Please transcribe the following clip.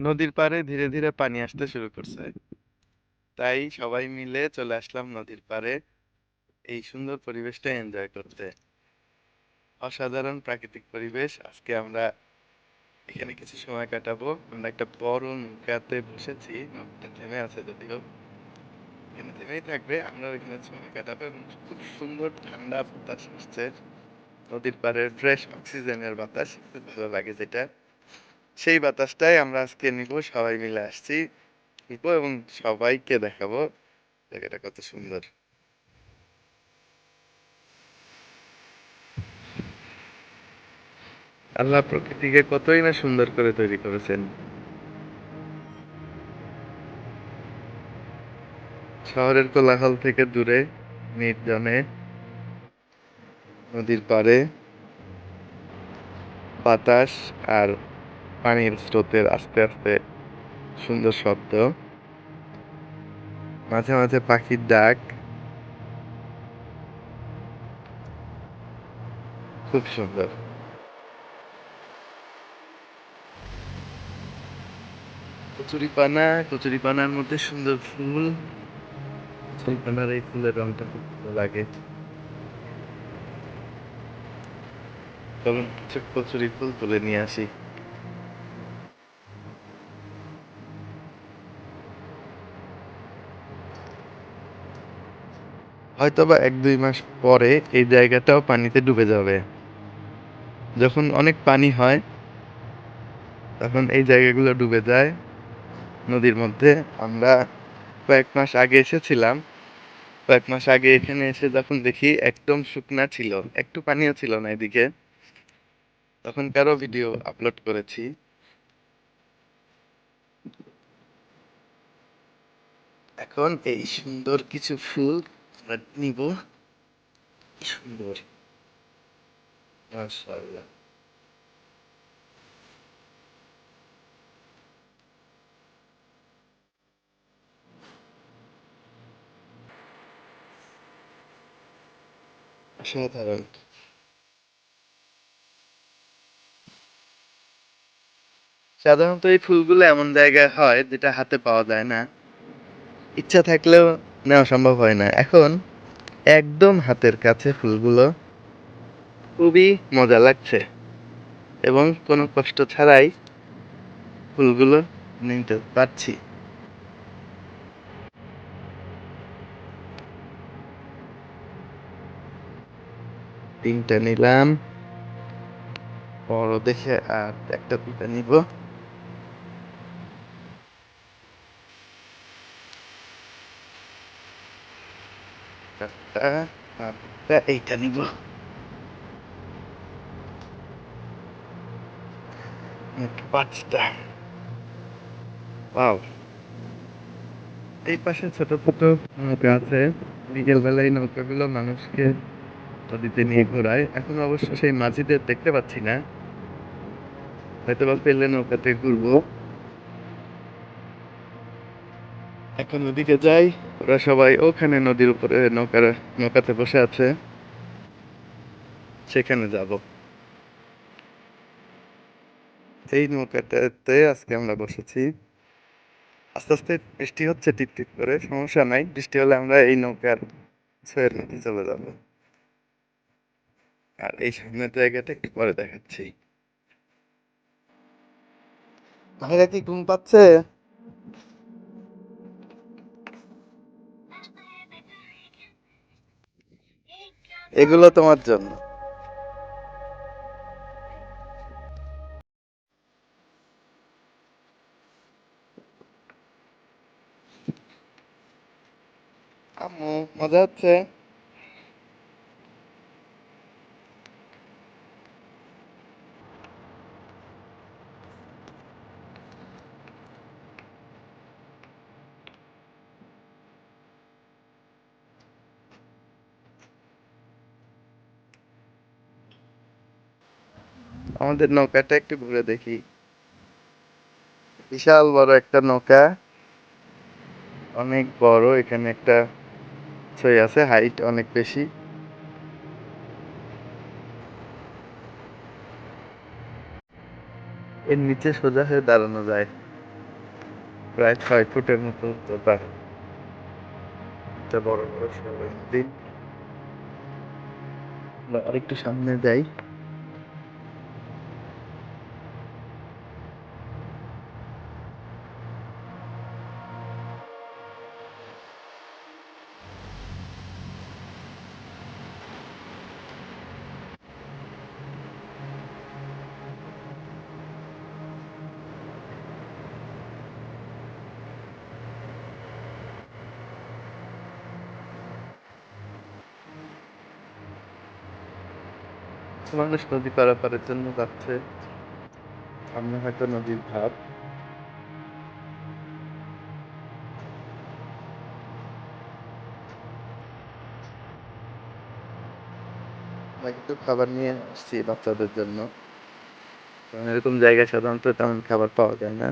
নদীর পাড়ে ধীরে ধীরে পানি আসতে শুরু করছে। তাই সবাই মিলে চলে আসলাম নদীর পাড়ে। এই সুন্দর পরিবেশটা এনজয় করতে। অসাধারণ প্রাকৃতিক পরিবেশ। আজকে আমরা এখানে কিছু সময় কাটাবো। আমরা একটা বড় নৌকাতে বসেছি। নৌকাটা থেমে আছে যদিও। এখানে থেমেই থাকবে। আমরা ওইখানে সময় কাটাবো এবং খুব সুন্দর ঠান্ডা বাতাস আসছে। নদীর পাড়ের ফ্রেশ অক্সিজেনের বাতাস। খুব ভালো লাগে যেটা। সেই বাতাসটাই আমরা আজকে নিব। সবাই মিলে আসছি নিব এবং সবাইকে দেখাবো। জায়গাটা কত সুন্দর। আল্লাহ প্রকৃতিকে কতই না সুন্দর করে তৈরি করেছেন। শহরের কোলাহল থেকে দূরে, নির্জনে, নদীর পাড়ে, বাতাস আর পানির স্রোতের আস্তে আস্তে সুন্দর শব্দ। মাঝে মাঝে পাখির ডাক। খুব সুন্দর। কচুরিপানা, কচুরিপানার মধ্যে সুন্দর ফুল। কচুরিপানার এই ফুলের রংটা খুব ভালো লাগে। চলুন কচুরি ফুল তুলে নিয়ে আসি। হয়তোবা এক দুই মাস পরে এই জায়গাটাও পানিতে ডুবে যাবে। যখন অনেক পানি হয়, তখন এই জায়গাগুলো ডুবে যায়। নদীর মধ্যে আমরা কয়েক মাস আগে এসেছিলাম। কয়েক মাস আগে এখানে এসে যখন দেখি একদম শুকনা ছিল, একটু পানিও ছিল না এদিকে। তখন কারও ভিডিও আপলোড করেছি। এখন এই সুন্দর কিছু ফুল আমরা নিব সুন্দর মাশাআল্লাহ সাধারণত এই ফুলগুলো এমন জায়গায় হয় যেটা হাতে পাওয়া যায় না। ইচ্ছা থাকলেও নেওয়া সম্ভব হয় না। এখন একদম হাতের কাছে ফুলগুলো খুবই মজা লাগছে এবং কোনো কষ্ট ছাড়াই ফুলগুলো নিতে পারছি। তিনটা নিলাম। বড় দেখে আর একটা দুটা নিব চারটা আর একটা এইটা নিব। পাঁচটা। ওয়াও। এই পাশে ছোট ছোট নৌকা আছে। বিকেল বেলায় এই নৌকাগুলো মানুষকে নদীতে নিয়ে ঘোরায়। এখন অবশ্য সেই মাঝিদের দেখতে পাচ্ছি না। হয়তো বা পেলে নৌকাতে ঘুরবো। এখন ওদিকে যাই। ওরা সবাই ওখানে নদীর উপরে নৌকার, নৌকাতে বসে আছে। সেখানে যাব। এই নৌকাটাতে আজকে আমরা বসেছি। আস্তে আস্তে বৃষ্টি হচ্ছে, টিপ টিপ করে। সমস্যা নাই, বৃষ্টি হলে আমরা এই নৌকার ছয়ের মধ্যে চলে যাব। আর এই সামনের জায়গাটা একটু পরে দেখাচ্ছি। ঘুম পাচ্ছে? এগুলো তোমার জন্য। আম্মু মজা হচ্ছে? আমাদের নৌকাটা একটু ঘুরে দেখি। বিশাল বড় একটা নৌকা। অনেক বড়, এখানে একটা ছই আছে হাইট অনেক বেশি। এর নিচে সোজা হয়ে দাঁড়ানো যায়। প্রায় ছয় ফুটের মতো এটা বড় বড় নদী। আরেকটু সামনে যাই। মানুষ নদী পারাপারের জন্য যাচ্ছে। সামনে হয়তো নদীর আমরা কিছু খাবার নিয়ে আসছি বাচ্চাদের জন্য। কারণ এরকম জায়গায় সাধারণত তেমন খাবার পাওয়া যায় না।